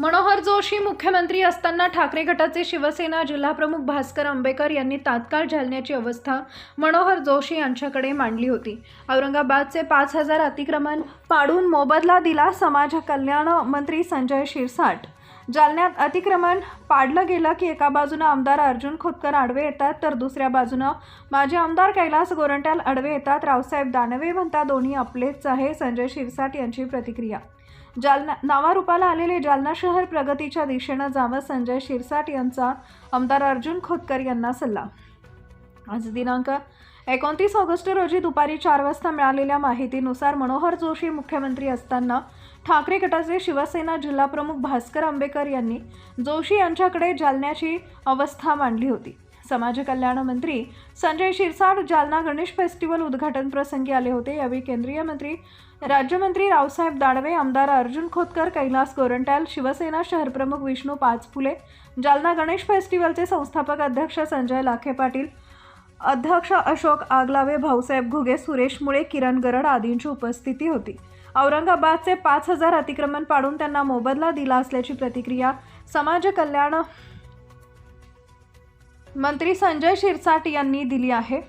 मनोहर जोशी मुख्यमंत्री असताना ठाकरे गटाचे शिवसेना जिल्हाप्रमुख भास्कर आंबेकर यांनी तात्काळ जालन्याची अवस्था मनोहर जोशी यांच्याकडे मांडली होती. औरंगाबादचे पाच हजार अतिक्रमण पाडून मोबदला दिला समाज कल्याण मंत्री संजय शिरसाट. जालन्यात अतिक्रमण पाडलं गेलं की एका बाजूनं आमदार अर्जुन खोतकर आडवे येतात तर दुसऱ्या बाजूनं माजी आमदार कैलास गोरंट्याल आडवे येतात. रावसाहेब दानवे म्हणता दोन्ही आपलेच आहे संजय शिरसाट यांची प्रतिक्रिया. जालना नावारूपाला आलेले जालना शहर प्रगतीच्या दिशेनं जावं संजय शिरसाट यांचा आमदार अर्जुन खोतकर यांना सल्ला. आज दिनांक एकोणतीस ऑगस्ट रोजी दुपारी चार वाजता मिळालेल्या माहितीनुसार मनोहर जोशी मुख्यमंत्री असताना ठाकरे गटाचे शिवसेना जिल्हाप्रमुख भास्कर आंबेकर यांनी जोशी यांच्याकडे जालन्याची अवस्था मांडली होती. समाज कल्याण मंत्री संजय शिरसाट जालना गणेश फेस्टिवल उद्घाटन प्रसंगी आले होते. यावेळी केंद्रीय मंत्री राज्यमंत्री रावसाहेब दानवे आमदार अर्जुन खोतकर कैलास गोरंट्याल शिवसेना शहरप्रमुख विष्णू पाचफुले जालना गणेश फेस्टिवलचे संस्थापक अध्यक्ष संजय लाखे पाटील अध्यक्ष अशोक आगलावे भाऊसाहेब घुगे सुरेश मुळे किरण गरड आदींची उपस्थिती होती. औरंगाबादचे पाच हजार अतिक्रमण पाडून त्यांना मोबदला दिला असल्याची प्रतिक्रिया समाज कल्याण मंत्री संजय शिरसाट यांनी दिली आहे.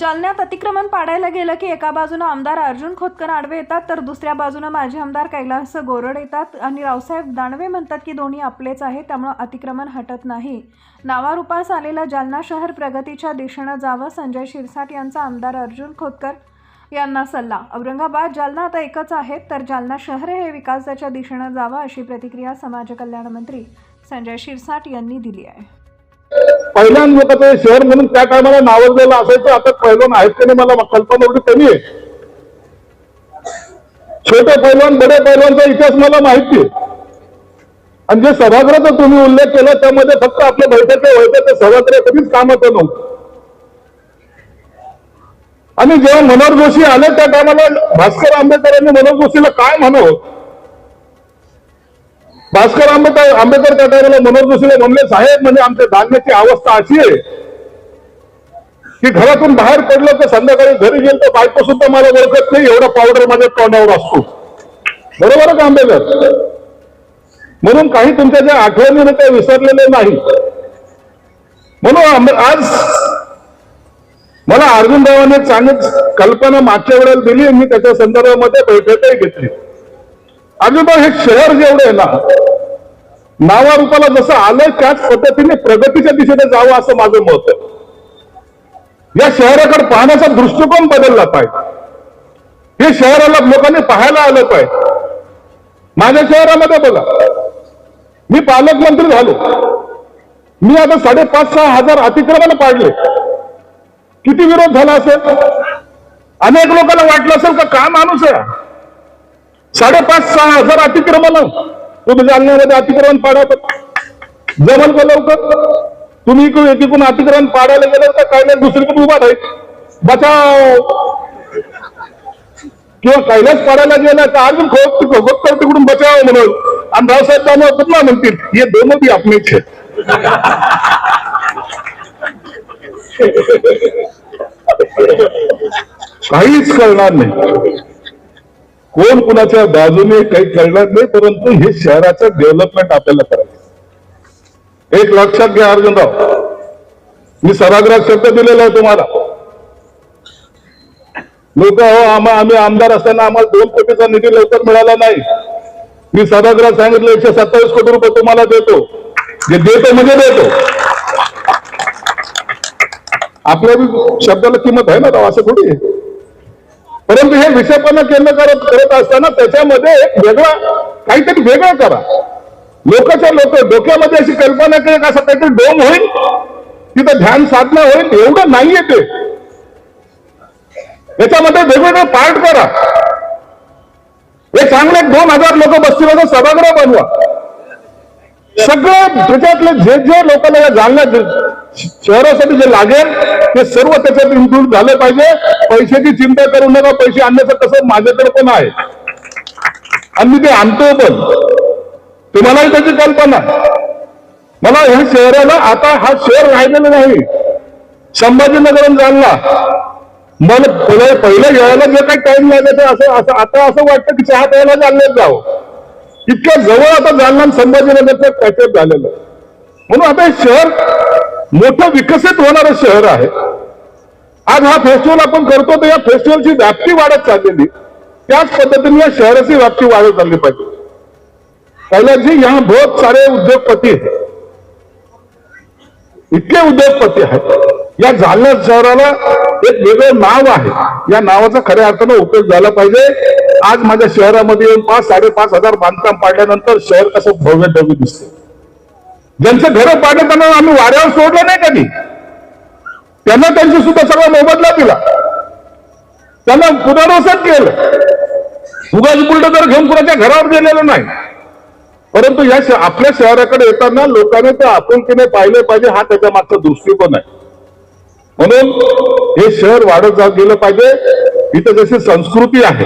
जालन्यात अतिक्रमण पाडायला गेलं की एका बाजूनं आमदार अर्जुन खोतकर आडवे येतात तर दुसऱ्या बाजूनं माजी आमदार कैलास गोरड येतात. आणि रावसाहेब दानवे म्हणतात की दोन्ही आपलेच आहे त्यामुळं अतिक्रमण हटत नाही. नावारूपास आलेलं जालना शहर प्रगतीच्या दिशेनं जावं संजय शिरसाट यांचा आमदार अर्जुन खोतकर यांना सल्ला. औरंगाबाद जालना आता एकच आहे तर जालना शहर हे विकासाच्या दिशेनं जावं अशी प्रतिक्रिया समाज कल्याण मंत्री संजय शिरसाट यांनी दिली आहे. पहिल्यान लोकांचं शहर म्हणून त्या टायमाला नावाजलेलं असायचं आता पहिलवान आहेत की नाही मला कल्पना एवढी कमी आहे. छोटे पैलवान बडे पैलवानचा इतिहास मला माहिती आहे. आणि जे सभागृहाचा तुम्ही उल्लेख केला त्यामध्ये फक्त आपल्या बैठकी व्हायच्या त्या सभागृह कधीच कामाचं नव्हतं. आणि जेव्हा मनोहर जोशी आले त्या टायमाला भास्कर आंबेडकरांनी मनोहर जोशीला काय म्हणावं? भास्कर आंबेडकर आंबेडकर त्या टायमाला मनोहर जोशीला म्हणले साहेब म्हणजे आमच्या धान्याची अवस्था अशी आहे की घरातून बाहेर पडलं तर संध्याकाळी घरी गेलं तर बायको सुद्धा मला ओळखत नाही एवढा पावडर माझ्या तोंडावर असतो. बरोबर आहे का आंबेडकर? म्हणून काही तुमच्या ज्या आठवणीने काही विसरलेले नाही. म्हणून आंबे- आज मला अर्जुनरावांनी एक चांगली कल्पना मागच्या वेळेला दिली मी त्याच्या संदर्भामध्ये बैठकही घेतली. अर्जुनराव हे शहर जेवढं आहे ना नावारूपाला जसं आलंय त्याच पद्धतीने प्रगतीच्या दिशेने जावं असं माझं मत आहे. या शहराकडे पाहण्याचा दृष्टिकोन बदलला पाहिजे. हे शहराला लोकांनी पाहायला आलं पाहिजे. माझ्या शहरामध्ये बघा मी पालकमंत्री झालो. मी आता साडेपाच सहा हजार अतिक्रमण पाडले. किती विरोध झाला असेल? अनेक लोकांना वाटलं असेल का काय माणूस आहे साडेपाच सहा हजार अतिक्रमण तुम्ही जालन्यामध्ये अतिक्रमण पाडा जमल का लवकर. तुम्ही इकडून अतिक्रमण पाडायला गेलं तर काही नाही दुसरीकडून उभा राहील. बचाव. किंवा कैलास पाडायला गेला तर अजून खोत खोत तिकडून बचाव म्हणून. आणि रावसाहेब त्यामुळे पुन्हा म्हणतील हे दोन बी आपले काहीच कळणार नाही. कोण कुणाच्या बाजूने काही खेळणार नाही परंतु हे शहराचं डेव्हलपमेंट आपल्याला करायचं एक लक्षात घ्या अर्जुनराव. मी सभागृहात शब्द दिलेला आहे तुम्हाला. लोक हो आम्हा आम्ही आमदार असताना आम्हाला दोन कोटीचा निधी लवकर मिळाला नाही. मी सभागृहात सांगितलं एकशे सत्तावीस कोटी रुपये तुम्हाला देतो. जे देतो म्हणजे देतो. आपल्या शब्दाला किंमत आहे ना राव असं थोडी आहे. परंतु हे विषयपणा केंद्र करत करत असताना त्याच्यामध्ये एक वेगळा काहीतरी वेगळं करा. लोकांच्या लोक डोक्यामध्ये अशी कल्पना केली का असं काहीतरी डोम होईल तिथं ध्यान साधना होईल एवढं नाहीये ते. याच्यामध्ये वेगवेगळे पार्ट करा. हे चांगले दोन हजार लोक बसतील असं सभागृह बनवा. सगळं त्याच्यातले जे जे लोकांना या जालना शहरासाठी जे लागेल ते सर्व त्याच्यात इन्क्लूड झाले पाहिजे. पैशाची चिंता करू नका पैसे आणण्याचं कसं माझ्याकडे पण आहे. आणि मी ते आणतो पण. तुम्हालाही त्याची कल्पना मला ह्या शहराला आता हा शहर राहिलेला नाही. संभाजीनगरहून जालना. मला पहिल्या यायला जे काही टाइम लागायचं असं असं आता असं वाटतं की चहा प्यायला जालन्यात जावं. इतक्या जवळ आता जालना संभाजीनगरचं पॅचअप झालेलं. म्हणून आता हे शहर मोठं विकसित होणारं शहर आहे. आज हा फेस्टिवल आपण करतो तर या फेस्टिवलची व्याप्ती वाढत चाललेली. त्याच पद्धतीने या शहराची व्याप्ती वाढत चालली पाहिजे. कैलाश यहाँ बहुत सारे उद्योगपती आहेत. इतके उद्योगपती आहेत. या जालना शहराला एक वेगळं नाव आहे. या नावाचा खऱ्या अर्थानं उपयोग झाला पाहिजे. आज माझ्या शहरामध्ये येऊन पाच साडेपाच हजार बांधकाम पाडल्यानंतर शहर कसं भव्य भव्य दिसते ज्यांचं घरं पाडलं त्यांना आम्ही वाऱ्यावर सोडलं नाही कधी. त्यांना त्यांची सुद्धा सगळा मोबदला दिला. त्यांना पुनर्वसन केलं. उगाच बुलडोजर घेऊन कुणाच्या घरावर गेलेलं नाही. परंतु या आपल्या शहराकडे येताना लोकांनी ते आपुलकीने पाहिले पाहिजे हा त्याच्या मागचा दृष्टिकोन आहे. म्हणून हे शहर वाढत जात गेलं पाहिजे. इथं जशी संस्कृती आहे